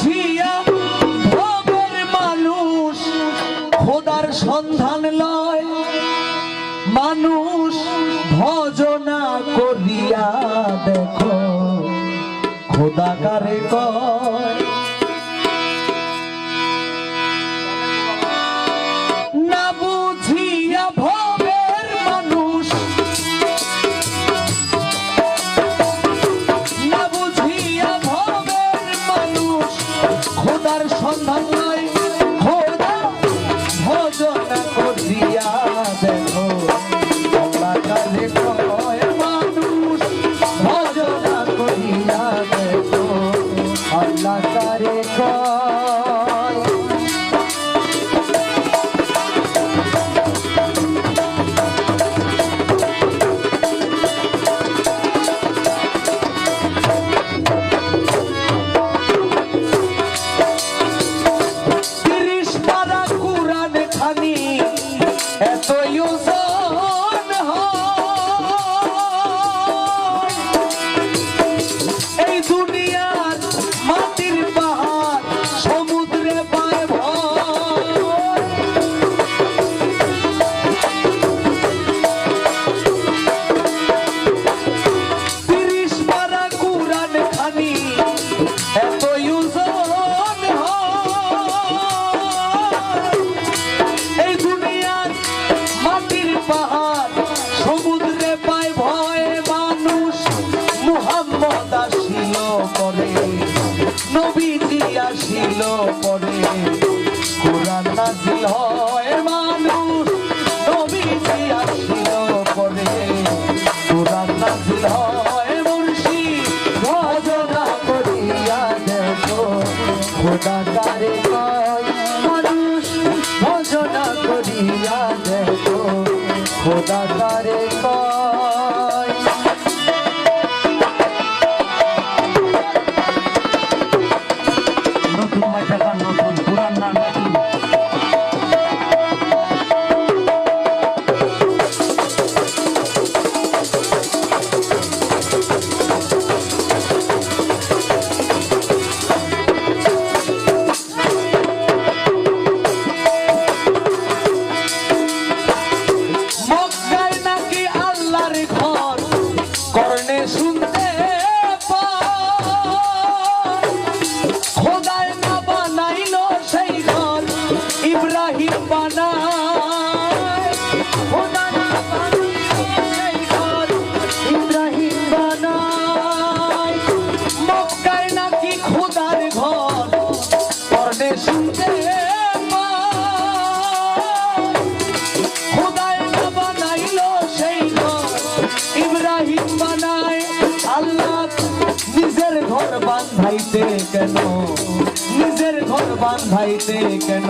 বুঝিয়া মানুষ সন্ধান লয়। মানুষ ভজনা করিয়া দেখো খোদা কর। পরে কোরআন নাজিল হয়। বাঁধাইতে কেন? নিজের ঘর বাঁধাইতে কেন?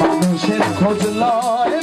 মানুষের খোঁজ লয়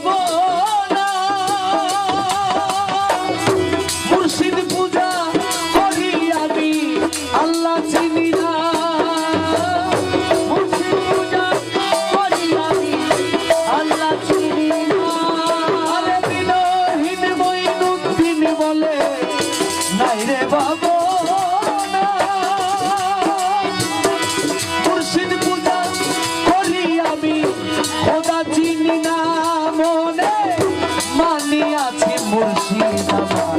favor. মুর্শিদ আমার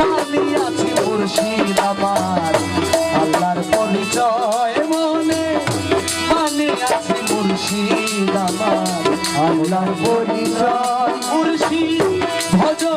মালি আছে মুর্শিদ আমার আল্লাহর পরিচয় মনে মানে আছে মুর্শিদ আমার আল্লাহর পরিচয়, মুর্শিদ, ভজন।